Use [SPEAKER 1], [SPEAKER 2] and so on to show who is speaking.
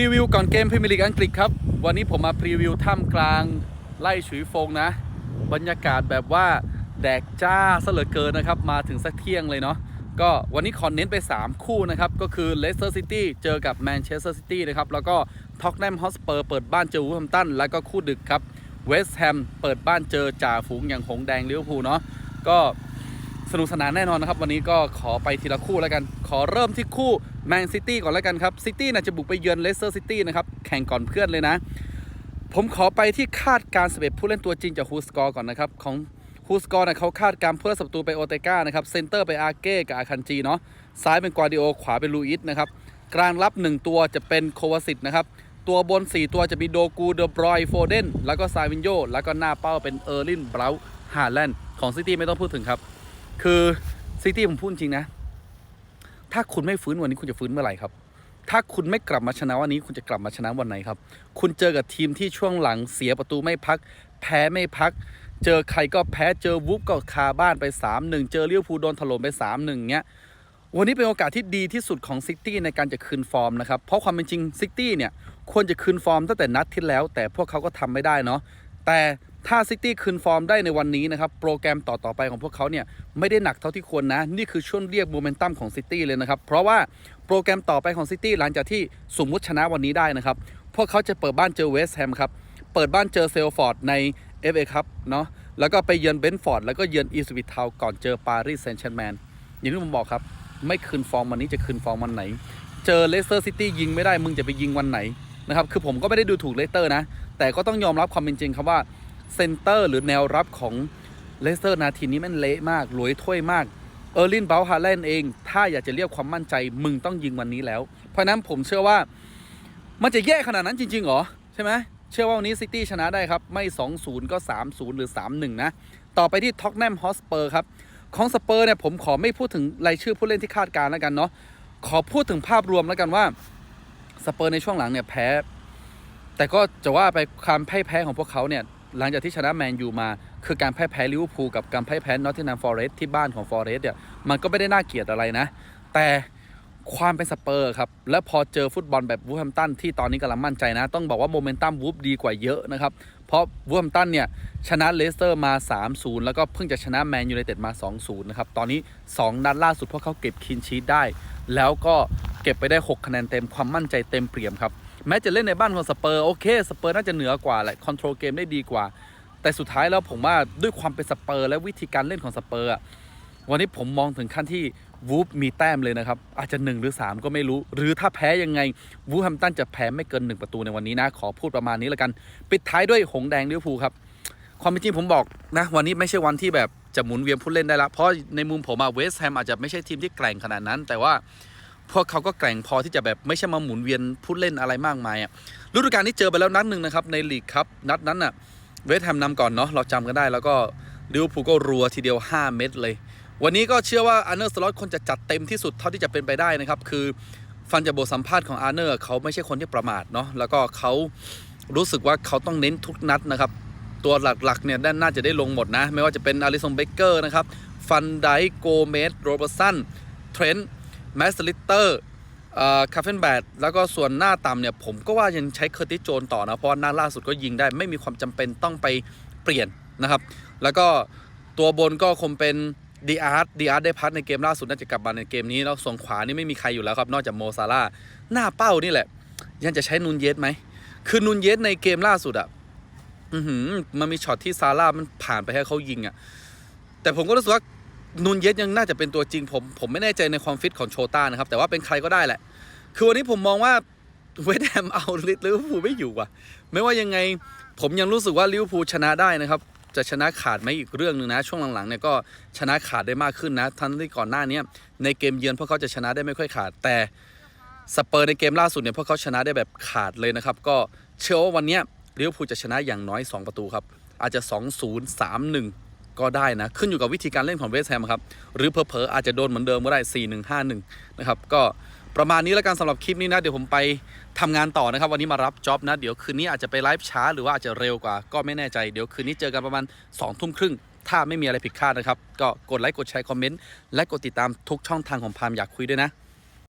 [SPEAKER 1] รีวิวก่อนเกมพรีเมียร์ลีกอังกฤษครับ วันนี้ผมมาพรีวิวท่ามกลางไล่ฉุยฟงนะ บรรยากาศแบบว่าแดกจ้าเหลือเกินนะครับ มาถึงสักเที่ยงเลยเนาะก็วันนี้ขอเน้นไป 3 คู่นะครับ ก็คือเลสเตอร์ซิตี้เจอกับแมนเชสเตอร์ซิตี้นะครับ แล้วก็ท็อกแนมฮอสเปอร์เปิดบ้านเจอวูฟแฮมตันแล้วก็คู่ดึกครับเวสต์แฮมเปิดบ้านเจอจ่าฝูงอย่างหงแดงลิเวอร์พูลเนาะก็ สนุกสนานแน่นอนนะครับ วันนี้ก็ขอไปทีละคู่แล้วกัน ขอเริ่มที่คู่แมนซิตี้ก่อนแล้วกันครับซิตี้น่ะจะบุกไปเยือนเลสเตอร์ซิตี้นะครับ แข่งก่อนเพื่อนเลยนะ ผมขอไปที่คาดการสเปผู้เล่นตัวจริงจากฮูสกอร์ก่อนนะครับ ของฮูสกอร์นะเขาคาดการณ์ผู้เล่นศัตรูไปโอเตกานะครับเซนเตอร์ไปอาเก้กับอาคันจีเนาะซ้ายเป็นกวาดิโอขวาเป็นลูอิสนะครับกลางรับ 1 ตัวจะเป็นโควาสิตนะครับตัวบน 4 ตัวจะมีโดกูเดบรอยโฟเดนแล้วก็ซาวินโยแล้วก็หน้าเป้าเป็นเออร์ลินบราวฮาแลนด์ของซิตี้ไม่ต้องพูดถึงครับ คือซิตี้ผมพูดจริงนะ ถ้าคุณไม่ฟื้นวันนี้คุณจะฟื้นเมื่อไหร่ครับ ถ้าคุณไม่กลับมาชนะวันนี้คุณจะกลับมาชนะวันไหนครับ คุณเจอกับทีมที่ช่วงหลังเสียประตูไม่พัก แพ้ไม่พัก เจอใครก็แพ้เจอวุบก็คาบ้านไป 3-1 เจอเลี้ยวภูโดนถล่มไป 3-1เงี้ยวันนี้เป็นโอกาสที่ดีที่สุดของซิตี้ในการจะคืนฟอร์มนะครับ เพราะความเป็นจริงซิตี้เนี่ยควรจะคืนฟอร์มตั้งแต่นัดที่แล้ว แต่พวกเขาก็ทำไม่ได้เนาะ แต่ ถ้าซิตี้คืนฟอร์มได้ในวันนี้นะครับ โปรแกรมต่อ ๆ ไปของพวกเขาเนี่ยไม่ได้หนักเท่าที่ควรนะ นี่คือช่วงเรียกโมเมนตัมของซิตี้เลยนะครับ เพราะว่าโปรแกรมต่อไปของซิตี้หลังจากที่สมมุติชนะวันนี้ได้นะครับ พวกเขาจะเปิดบ้านเจอเวสต์แฮมครับ เปิดบ้านเจอเซลฟอร์ดใน FA ครับเนาะแล้วก็ไปเยือนเบนฟอร์ดแล้วก็เยือนอีสวิทเทาก่อนเจอปารีสแซงต์แชร์แมนอย่างที่ผมบอกครับ ไม่คืนฟอร์มวันนี้จะคืนฟอร์มวันไหน เจอเลสเตอร์ซิตี้ยิงไม่ได้มึงจะไปยิงวันไหนนะครับคือผมก็ไม่ได้ดูถูกเลสเตอร์นะแต่ก็ต้องยอมรับความเป็นจริงครับว่า เซนเตอร์หรือแนวรับของเลสเตอร์นาทีนี้มันเละมากหลวยถ้วยมากเออร์ลินเบลฮาแลนด์เอง ถ้าอยากจะเรียกความมั่นใจ มึงต้องยิงวันนี้แล้ว เพราะนั้นผมเชื่อว่ามันจะแย่ขนาดนั้นจริง ๆ หรอ ใช่ไหมเชื่อว่าวันนี้ซิตี้ชนะได้ครับ ไม่ 2-0 ก็ 3-0 หรือ 3-1 นะ ต่อไปที่ท็อกแนมฮอสเปอร์ครับ ของสเปอร์เนี่ยผมขอไม่พูดถึงรายชื่อผู้เล่นที่คาดการณ์แล้วกันเนาะขอพูดถึงภาพรวมแล้วกันว่าสเปอร์ในช่วงหลังเนี่ยแพ้ แต่ก็จะว่าไปความพ่ายแพ้ของพวกเขาเนี่ย หลังจากที่ชนะแมนยูมา คือการแพ่ายแพ้ลิเวอร์พูลกับการแพ่ายแพ้นอตติงแฮมฟอเรสต์ที่บ้านของฟอเรสต์เนี่ยมันก็ไม่ได้น่าเกลียดอะไรนะ แต่ความเป็นสเปอร์ครับ และพอเจอฟุตบอลแบบวูฟแฮมตันที่ตอนนี้กำลังมั่นใจนะ ต้องบอกว่าโมเมนตัมวูฟดีกว่าเยอะนะครับ เพราะวูฟแฮมตันเนี่ยชนะเลสเตอร์มา 3-0 แล้วก็เพิ่งจะชนะแมนยูไนเต็ดมา 2-0 นะครับ ตอนนี้ 2 นัดล่าสุดพวกเขาเก็บคินชีตได้ แล้วก็เก็บไปได้ 6 คะแนนเต็มความมั่นใจเต็มเปี่ยมครับ แม้จะเล่นในบ้านของสเปอร์โอเคสเปอร์น่าจะเหนือกว่าแหละคอนโทรลเกมได้ดีกว่า แต่สุดท้ายแล้วผมว่าด้วยความเป็นสเปอร์ และวิธีการเล่นของสเปอร์วันนี้ผมมองถึงขั้นที่วูฟมีแต้มเลยนะครับ อาจจะ 1 หรือ 3 ก็ไม่รู้ หรือถ้าแพ้ยังไง วูฟแฮมตันจะแพ้ไม่เกิน 1 ประตูในวันนี้นะ ขอพูดประมาณนี้แล้วกัน ปิดท้ายด้วยหงแดงลิเวอร์พูลครับ ความเป็นจริงผมบอกนะ วันนี้ไม่ใช่วันที่แบบจะหมุนเวียนผู้เล่นได้ละเพราะในมุมผมอะเวสต์แฮมอาจจะไม่ใช่ทีมที่แกร่งขนาดนั้น แต่ว่า พวกเขาก็แกร่งพอที่จะแบบไม่ใช่มาหมุนเวียนผู้เล่นอะไรมากมายอะฤดูกาลนี้เจอไปแล้วนัดหนึ่งนะครับในลีกครับนัดนั้นอะเวสต์แฮมนำก่อนเนาะเราจำกันได้แล้วก็ลิเวอร์พูลก็รัวทีเดียว 5 เม็ดเลย วันนี้ก็เชื่อว่าอาร์เนอร์สล็อตคนจะจัดเต็มที่สุดเท่าที่จะเป็นไปได้นะครับคือฟังจากบทสัมภาษณ์ของอาร์เนอร์เขาไม่ใช่คนที่ประมาทเนาะแล้วก็เขารู้สึกว่าเขาต้องเน้นทุกนัดนะครับตัวหลักๆเนี่ยด้านน่าจะได้ลงหมดนะ ไม่ว่าจะเป็นอาริสันเบเกอร์นะครับฟันไดโกเมสโรเบอร์สันเทรนต์ แมสลิเตอร์คาเฟนแบดแล้วก็ส่วนหน้าต่ำเนี่ยผมก็ว่ายังใช้เคอร์ติสโจนต่อนะ เพราะหน้าล่าสุดก็ยิงได้ไม่มีความจำเป็นต้องไปเปลี่ยนนะครับ แล้วก็ตัวบนก็คงเป็นดีอาร์ตดีอาร์ตได้พัดในเกมล่าสุดน่าจะกลับมาในเกมนี้แล้วส่วนขวานี่ไม่มีใครอยู่แล้วครับ นอกจากโมซาร่าหน้าเป้านี่แหละ ยังจะใช้นูนเยสไหม คือนูนเยสในเกมล่าสุดอะมันมีช็อตที่ซาร่ามันผ่านไปให้เขายิงอะแต่ผมก็รู้สึกว่า นูนเยสยังน่าจะเป็นตัวจริงผม ผมไม่แน่ใจในความฟิตของโชต้านะครับ แต่ว่าเป็นใครก็ได้แหละ คือวันนี้ผมมองว่าเวสต์แฮมเอาลิเวอร์พูลไม่อยู่ว่ะ ไม่ว่ายังไงผมยังรู้สึกว่าลิเวอร์พูลชนะได้นะครับ จะชนะขาดไหมอีกเรื่องหนึ่งนะ ช่วงหลังๆเนี่ยก็ชนะขาดได้มากขึ้นนะทั้งที่ก่อนหน้านี้ในเกมเยือนพวกเขาจะชนะได้ไม่ค่อยขาด แต่สเปอร์ในเกมล่าสุดเนี่ยพวกเขาชนะได้แบบขาดเลยนะครับ ก็เชื่อว่าวันนี้ลิเวอร์พูลจะชนะอย่างน้อย 2 ประตูครับอาจจะ 2-0 3-1 ก็ได้นะ ขึ้นอยู่กับวิธีการเล่นของเวสแฮมครับ หรือเผลอๆออาจจะโดนเหมือนเดิมก็ได้ 4-1 5-1 นะครับ ก็ประมาณนี้แล้วกันสำหรับคลิปนี้นะ เดี๋ยวผมไปทำงานต่อนะครับ วันนี้มารับจ็อบนะ เดี๋ยวคืนนี้อาจจะไปไลฟ์ช้า หรือว่าอาจจะเร็วกว่าก็ไม่แน่ใจ เดี๋ยวคืนนี้เจอกันประมาณ2ทุ่มครึ่งถ้าไม่มีอะไรผิดคาดนะครับ ก็กดไลค์กดแชร์คอมเมนต์และกดติดตามทุกช่องทางของพามอยากคุยด้วยนะ